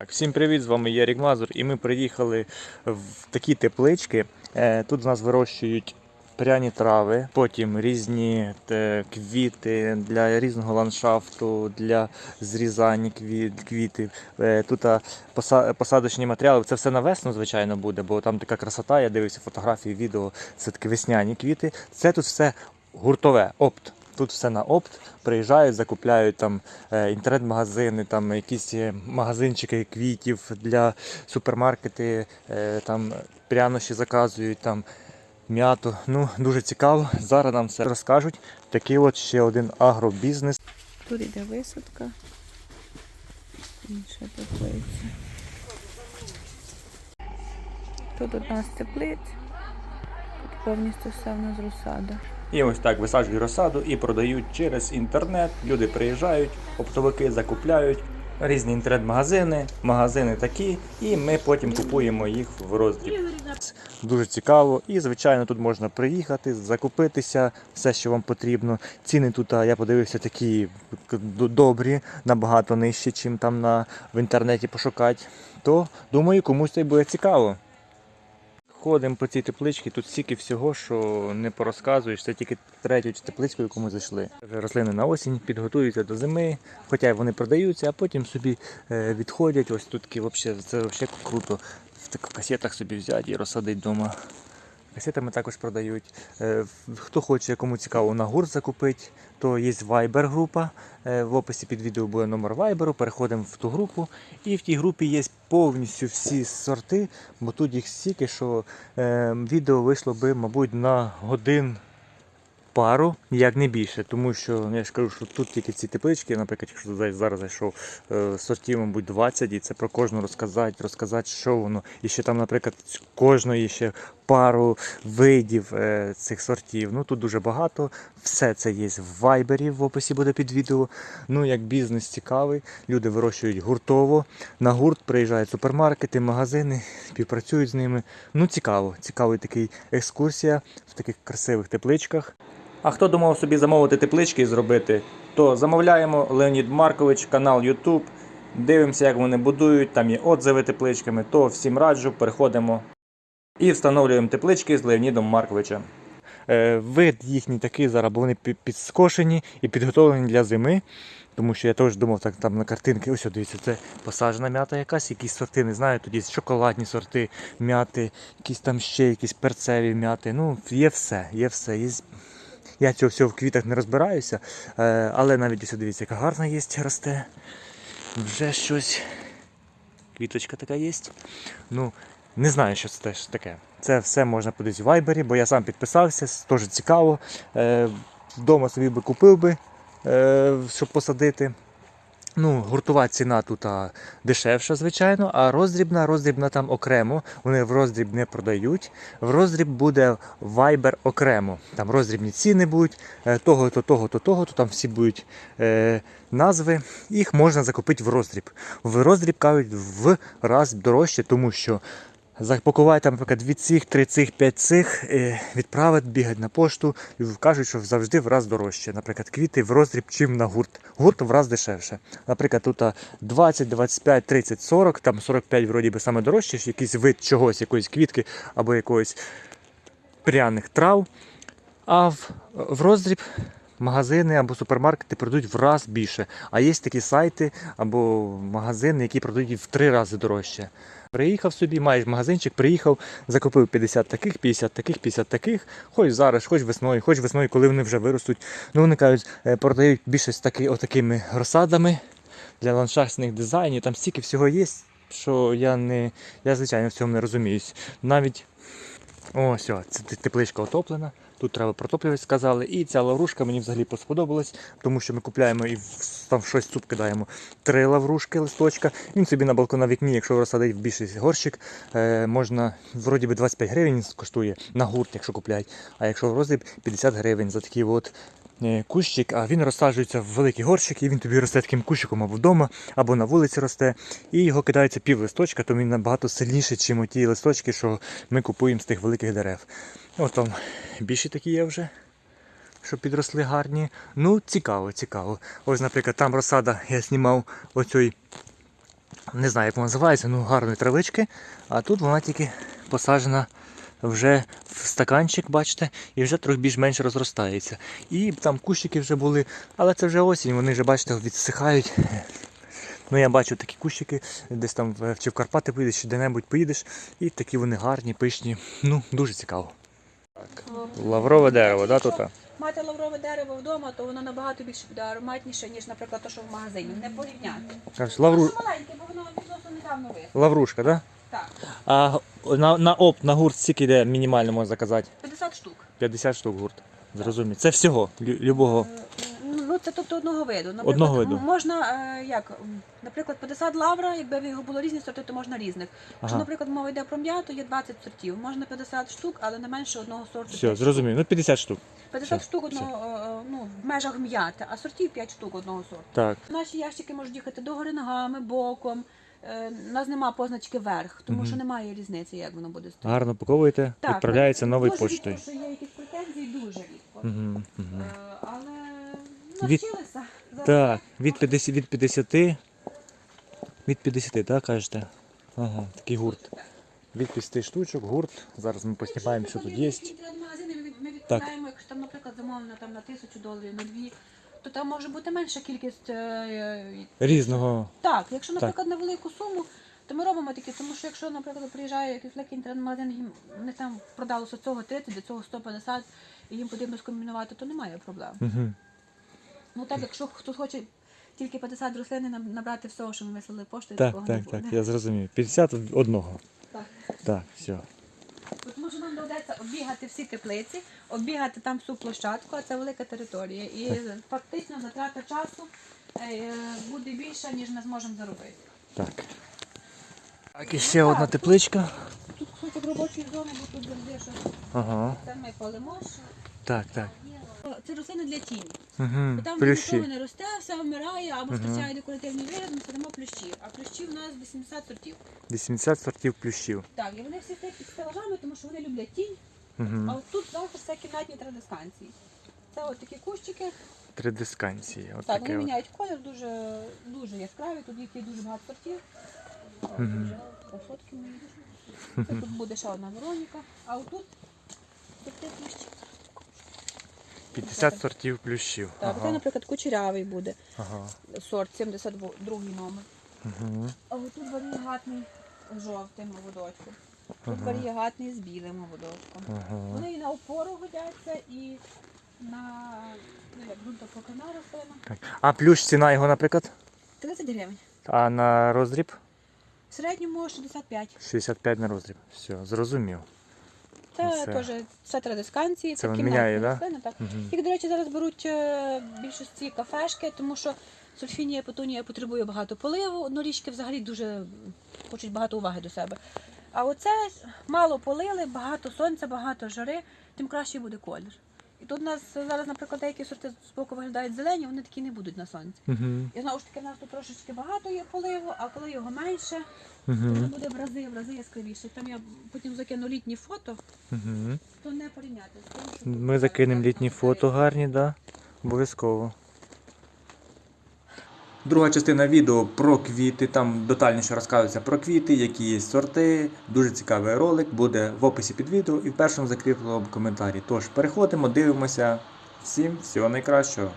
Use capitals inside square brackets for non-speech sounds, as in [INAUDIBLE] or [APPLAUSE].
Так, всім привіт! З вами я Рік Мазур, і ми приїхали в такі теплички. Е, Тут в нас вирощують пряні трави, потім різні квіти для різного ландшафту, для зрізання квіт, квітів. Е, Тут посадочні матеріали. Це все на весну, звичайно, буде, бо там така красота. Я дивився фотографії, відео. Це такі весняні квіти. Це тут все гуртове, опт. Тут все на опт, приїжджають, закупляють там е, інтернет-магазини, там якісь магазинчики квітів для супермаркети, е, там прянощі заказують, там м'яту. Ну, дуже цікаво. Зараз нам все розкажуть. Такий от ще один агробізнес. Тут йде висадка. Інша теплиця. Тут одна з теплиць. Повністю все в нас розсада. І ось так висаджують розсаду і продають через інтернет. Люди приїжджають, оптовики закупляють. Різні інтернет-магазини, магазини такі, і ми потім купуємо їх в роздріб. Дуже цікаво. І, звичайно, тут можна приїхати, закупитися, все, що вам потрібно. Ціни тут, я подивився, такі добрі, набагато нижчі, чим там на, в інтернеті пошукати. То думаю, комусь це буде цікаво. Ходимо по цій тепличці, тут стільки всього, що не порозказуєш. Це тільки третю тепличку, яку ми зайшли. Рослини на осінь підготуються до зими, хоча вони продаються, а потім собі е, відходять. Ось тут це взагалі круто. В таких касетах собі взяти і розсадити вдома. Касетами також продають. Е, Хто хоче, кому цікаво на гурт закупити, то є Viber група. Е, В описі під відео буде номер Viber. Переходимо в ту групу. І в тій групі є повністю всі сорти, бо тут їх стільки, що е, відео вийшло би, мабуть, на годин пару, як не більше. Тому що ну, я ж кажу, що тут тільки ці теплички, наприклад, якщо зараз зайшов е, сортів, мабуть, 20, і це про кожну розказати, розказати, що воно. І ще там, наприклад, кожної ще пару видів е, цих сортів. Ну тут дуже багато. Все це є в вайбері, в описі буде під відео. Ну, як бізнес цікавий, люди вирощують гуртово. На гурт приїжджають супермаркети, магазини, співпрацюють з ними. Ну, цікаво, цікавий такий екскурсія в таких красивих тепличках. А хто думав собі замовити теплички і зробити, то замовляємо Леонід Маркович, канал YouTube. Дивимося, як вони будують, там є отзиви тепличками, то всім раджу, переходимо і встановлюємо теплички з Леонідом Марковичем. Е, Вид їхній такий зараз, бо вони підскошені і підготовлені для зими. Тому що я теж думав так там на картинки, ось дивіться, це посаджена м'ята якась, якісь сорти, не знаю, тоді шоколадні сорти м'яти, якісь там ще якісь перцеві м'яти. Ну, є все, є все. Є... Я цього всього в квітах не розбираюся, е, але навіть ось дивіться, яка гарна є, росте. Вже щось. Квіточка така є. Ну, не знаю, що це теж таке. Це все можна подивитися в вайбері, бо я сам підписався, теж цікаво. Е, вдома собі би купив би, е, щоб посадити. Ну, гуртова ціна тут а, дешевша, звичайно, а роздрібна, роздрібна там окремо. Вони в роздріб не продають. В роздріб буде вайбер окремо. Там роздрібні ціни будуть, е, того-то, того-то, того-то, там всі будуть е, назви. Їх можна закупити в роздріб. В роздріб кажуть в раз дорожче, тому що запакувати наприклад, дві цих, три цих, п'ять цих, е, відправити, бігати на пошту. І кажуть, що завжди в раз дорожче. Наприклад, квіти в роздріб, чим на гурт. Гурт в раз дешевше. Наприклад, тут 20, 25, 30, 40, там 45 вроді би саме дорожче, якийсь вид чогось, якоїсь квітки або якоїсь пряних трав. А в, в роздріб магазини або супермаркети продають в раз більше. А є такі сайти або магазини, які продають в три рази дорожче. Приїхав собі, маєш магазинчик, приїхав, закупив 50 таких, 50 таких, 50 таких, хоч зараз, хоч весною, хоч весною, коли вони вже виростуть. Ну вони кажуть, е, продають більшість таки, отакими розсадами для ландшафтних дизайнів. Там стільки всього є, що я не, я звичайно в цьому не розуміюсь. Навіть Ось, це тепличка отоплена. Тут треба протоплювати, сказали. І ця лаврушка мені взагалі сподобалась, тому що ми купляємо і там щось суп кидаємо три лаврушки листочка. Він собі на балкон на вікні, якщо розсадить в більший горщик, е, можна вроді би 25 гривень коштує на гурт, якщо купляють. А якщо в розріб 50 гривень за такий от кущик, а він розсаджується в великий горщик, і він тобі росте таким кущиком або вдома, або на вулиці росте. І його кидається пів листочка, то він набагато сильніший, ніж ті листочки, що ми купуємо з тих великих дерев. От там більші такі є вже. Що підросли гарні. Ну, цікаво, цікаво. Ось, наприклад, там розсада, я знімав оцей не знаю, як вона називається, ну гарної травички. А тут вона тільки посаджена вже в стаканчик, бачите, і вже трохи більш-менш розростається. І там кущики вже були, але це вже осінь, вони вже, бачите, відсихають. Ну, я бачу такі кущики, десь там в- чи в Карпати поїдеш, чи де-небудь поїдеш, і такі вони гарні, пишні. Ну, дуже цікаво. Так. Лаврове дерево, да, тут? Мати лаврове дерево вдома, то воно набагато більше буде ароматніше, ніж, наприклад, те, що в магазині. Не порівняти. Лавру... Що маленьке, бо воно відносно недавно виросло. Лаврушка, да? Так, А на, на опт, на гурт скільки йде мінімально можна заказати? 50 штук. 50 штук гурт. Зрозумів. Це всього, лю- любого. Е, Ну, це тобто одного виду. Наприклад, Одного виду. м- Можна, е, як, м, наприклад, 50 лавра, якби в його було різні сорти, то можна різних. Якщо, Ага. наприклад, мова йде про м'яту, є 20 сортів. Можна 50 штук, але не менше одного сорту. Все, зрозумів. Ну 50 штук. 50 Все, штук одного, е, е, ну, в межах м'яти, а сортів 5 штук одного сорту. Так. Наші ящики можуть їхати догори ногами, боком. Е, У нас нема позначки верх, тому що немає різниці, як воно буде стояти. Гарно паковуєте, Так, відправляється ну, новою дуже поштою. Рідко, що є якісь претензії, дуже рідко. Угу, угу. Е, але Від- навчилися. Зараз Так, від 50, від 50, від 50, так, кажете? Ага, такий гурт. Від 50 штучок, гурт. Зараз ми поснімаємо, що тут є. Інтернет-магазини ми від- ми якщо там, наприклад, замовлено там на тисячу доларів, на дві, то там може бути менша кількість. е, е, Різного. Так, якщо, Так. наприклад, на велику суму, то ми робимо такі, тому що якщо, наприклад, приїжджає якийсь великий інтернет-магазин, їм не там продалося цього 30, до цього 150, і їм потрібно скомбінувати, то немає проблем. Угу. Ну так, якщо хтось хоче тільки 50 рослин набрати всього, що ми вислали поштою, Так, такого так, не так, буде. я зрозумів. 50 одного. Так. Так, все. Тому що нам доведеться оббігати всі теплиці, оббігати там всю площадку, а це велика територія. І фактично затрата часу буде більша, ніж ми зможемо заробити. Так. Так, і ще одна тепличка. Тут кусочок робочої зони, бо тут завжди що Ага. це ми палимо. що- Так, так. Це рослина для тіні. Угу. Бо Там нічого Плющі. не росте, все вмирає або втрачає декоративний вигляд, ми садимо плющі. А плющі в нас 80 сортів. 80 сортів плющів. Так, і вони всі стоять під стелажами, тому що вони люблять тінь. А Угу. от тут завжди все кімнатні традисканції. Це от такі кущики. Три дисканції. От Так, таке вони от. міняють колір дуже, дуже яскраві, тут їх є дуже багато сортів. Мої. Це Тут [LAUGHS] буде ще одна Вероніка, а отут такі плющі. 50 сортів плющів. Так, це, наприклад, кучерявий буде Ага. сорт 72 номер. Угу. А отут варігатний з жовтим ободочком. Тут Ага. варігатний з білим ободочком. Ага. Вони і на опору годяться, і на ну, як ґрунтопокривна рослина. Так. А плющ ціна його, наприклад? 30 гривень. А на роздріб? В середньому 65. 65 на роздріб. Все, зрозумів. Це Це- теж це традисканції, Це це, він кімнатні міняє, да? рослини. Так. Мгм. Їх, до речі, зараз беруть е, в більшості кафешки, тому що сульфінія петунія потребує багато поливу. Однорічки взагалі дуже хочуть багато уваги до себе. А оце мало полили, багато сонця, багато жари, тим краще буде колір. І тут у нас зараз, наприклад, деякі сорти з боку виглядають зелені, вони такі не будуть на сонці. Угу. І знову ж таки, в нас тут трошечки багато є поливу, а коли його менше, то Угу. вже буде в рази, в рази яскравіше. Там я потім закину літні фото, Угу. то не порівняти з тим, що тут Ми закинемо зараз літні фото гарні, да? Обов'язково. Друга частина відео про квіти. Там детальніше розказується про квіти, які є сорти. Дуже цікавий ролик буде в описі під відео і в першому закріпленому коментарі. Тож переходимо, дивимося. Всім всього найкращого.